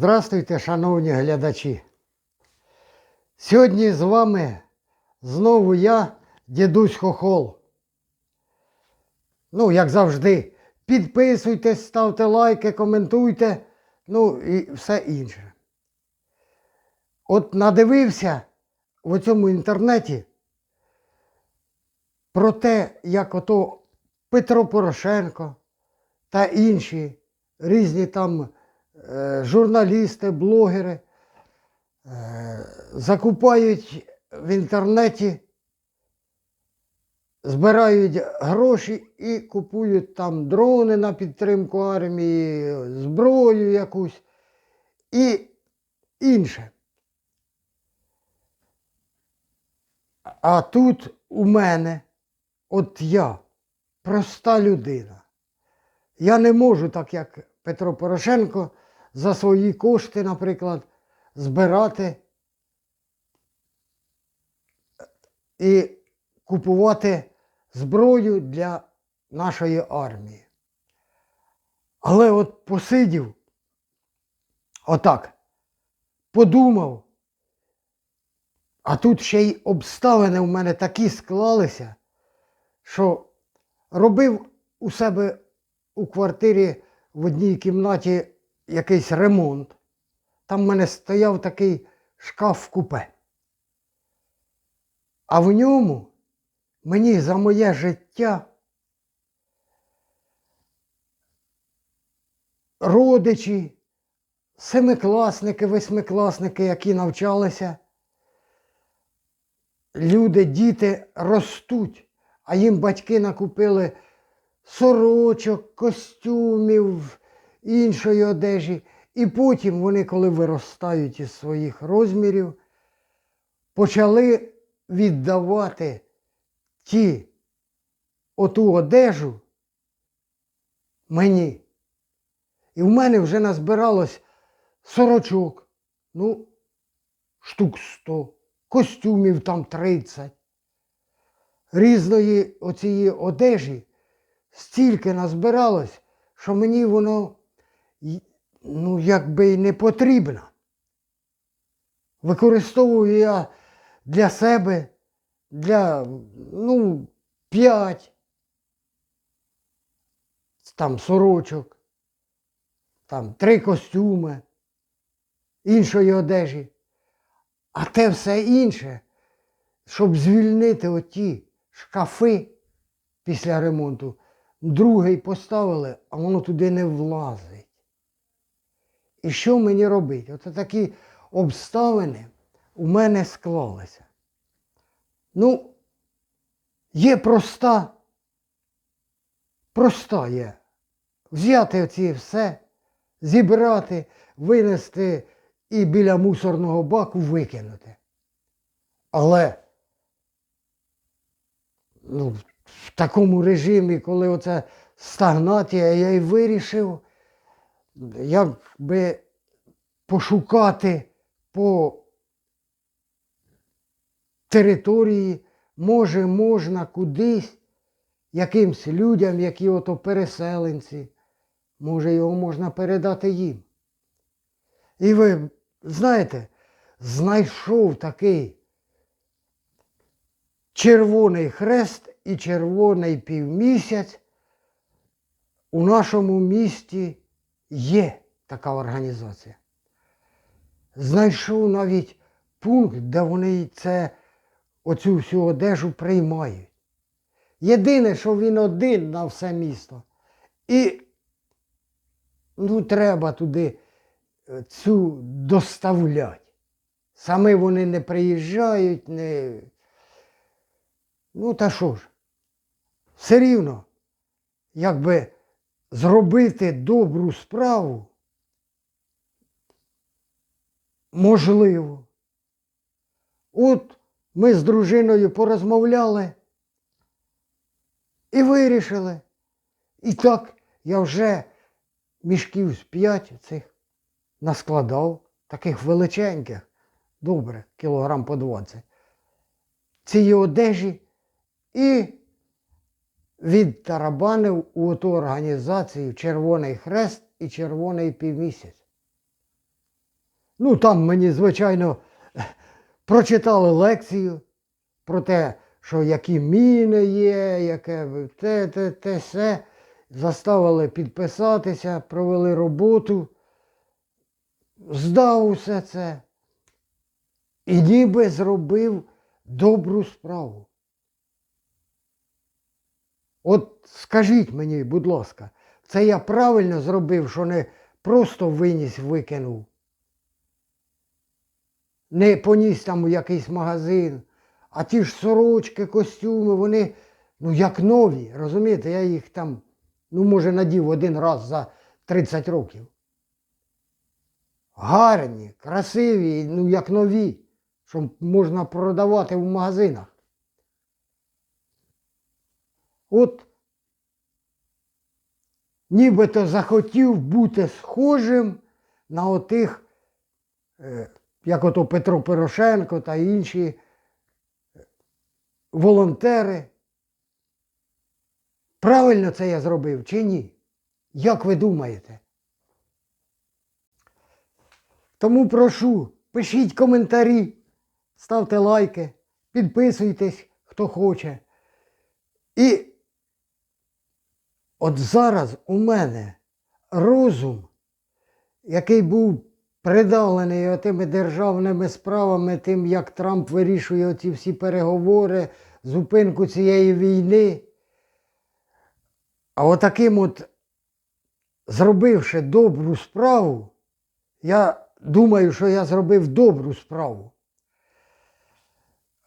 Здравствуйте, шановні глядачі. Сьогодні з вами знову я, дідусь Хохол. Ну, як завжди, підписуйтесь, ставте лайки, коментуйте, ну і все інше. От надивився в цьому інтернеті про те, як ото Петро Порошенко та інші різні там журналісти, блогери е, закупають в інтернеті, збирають гроші і купують там дрони на підтримку армії, зброю якусь і інше. А тут у мене, от я, проста людина. Я не можу, так як Петро Порошенко, за свої кошти, наприклад, збирати і купувати зброю для нашої армії. Але от посидів, отак, подумав, а тут ще й обставини в мене такі склалися, що робив у себе у квартирі в одній кімнаті якийсь ремонт. Там в мене стояв такий шкаф купе. А в ньому мені за моє життя родичі, семикласники, восьмикласники, які навчалися, люди, діти ростуть, а їм батьки накупили сорочок, костюмів, іншої одежі. І потім вони, коли виростають із своїх розмірів, почали віддавати ті оту одежу мені. І в мене вже назбиралось сорочок, ну, штук сто, костюмів там 30. Різної оцієї одежі стільки назбиралось, що мені воно ну, якби й не потрібно. Використовую я для себе, для ну, п'ять там сорочок, там три костюми, іншої одежі. А те все інше, щоб звільнити оті шкафи після ремонту, другий поставили, а воно туди не влазить. І що мені робити? Оце такі обставини у мене склалися. Ну, є проста, проста є. Взяти оці все, зібрати, винести і біля мусорного баку викинути. Але ну, в такому режимі, коли оце стагнатія, я й вирішив, як би пошукати по території, може, можна кудись якимсь людям, які ото переселенці, може, його можна передати їм. І ви знаєте, знайшов такий Червоний хрест і червоний півмісяць. У нашому місті є така організація. Знайшов навіть пункт, де вони це, оцю всю одежу приймають. Єдине, що він один на все місто. І ну, треба туди е, цю доставляти. Саме вони не приїжджають, не. Ну, та що ж, все рівно, якби зробити добру справу можливо. От ми з дружиною порозмовляли і вирішили. І так я вже мішків з п'ять цих наскладав, таких величеньких, добре, кілограм по 20, цієї одежі і відтарабанив у ту організацію Червоний Хрест і Червоний півмісяць. Ну, там мені, звичайно, прочитали лекцію про те, що які міни є, яке те, те, те, все. Заставили підписатися, провели роботу, здав усе це. І ніби зробив добру справу. От скажіть мені, будь ласка, це я правильно зробив, що не просто виніс, викинув, не поніс там у якийсь магазин, а ті ж сорочки, костюми, вони, ну, як нові, розумієте, я їх там, ну, може, надів один раз за 30 років. Гарні, красиві, ну, як нові, що можна продавати в магазинах. От нібито захотів бути схожим на отих, е, як ото Петро Порошенко та інші е, волонтери. Правильно це я зробив чи ні? Як ви думаєте? Тому прошу, пишіть коментарі, ставте лайки, підписуйтесь, хто хоче. І от зараз у мене розум, який був придавлений тими державними справами, тим, як Трамп вирішує оці всі переговори, зупинку цієї війни. А отаким от, зробивши добру справу, я думаю, що я зробив добру справу.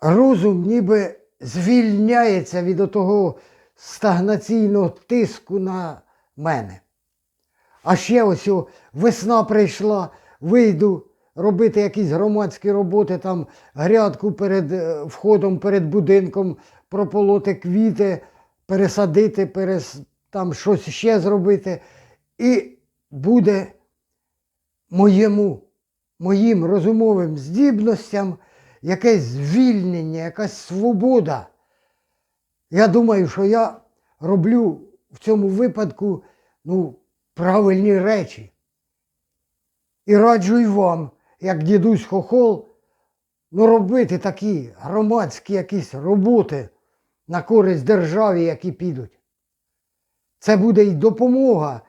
Розум ніби звільняється від того стагнаційного тиску на мене. А ще ось весна прийшла, вийду робити якісь громадські роботи, там грядку перед е, входом, перед будинком, прополоти квіти, пересадити, перес, там щось ще зробити. І буде моєму, моїм розумовим здібностям якесь звільнення, якась свобода. Я думаю, що я роблю в цьому випадку ну, правильні речі. І раджу й вам, як дідусь Хохол, ну, робити такі громадські якісь роботи на користь державі, які підуть. Це буде і допомога,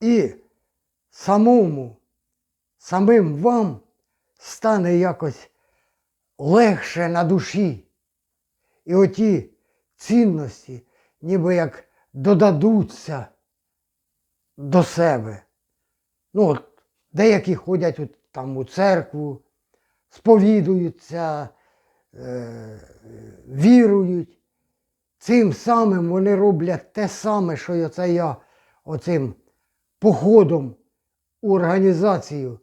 і самому, самим вам стане якось легше на душі. І оті цінності, ніби як додадуться до себе. Ну, от, деякі ходять от, там у церкву, сповідуються, е, вірують. Цим самим вони роблять те саме, що оце я оцим походом у організацію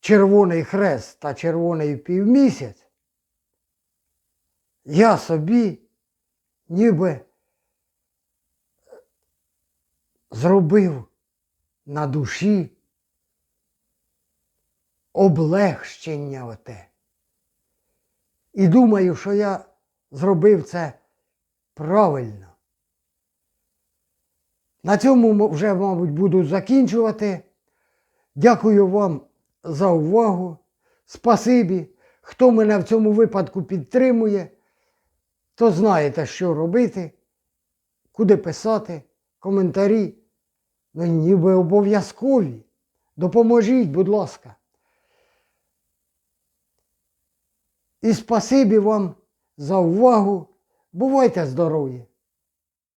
Червоний Хрест та Червоний півмісяць. Я собі ніби зробив на душі облегщення оте. І думаю, що я зробив це правильно. На цьому вже, мабуть, буду закінчувати. Дякую вам за увагу. Спасибі. Хто мене в цьому випадку підтримує, то знаєте, що робити, куди писати, коментарі. Ну, ніби обов'язкові. Допоможіть, будь ласка. І спасибі вам за увагу. Бувайте здорові!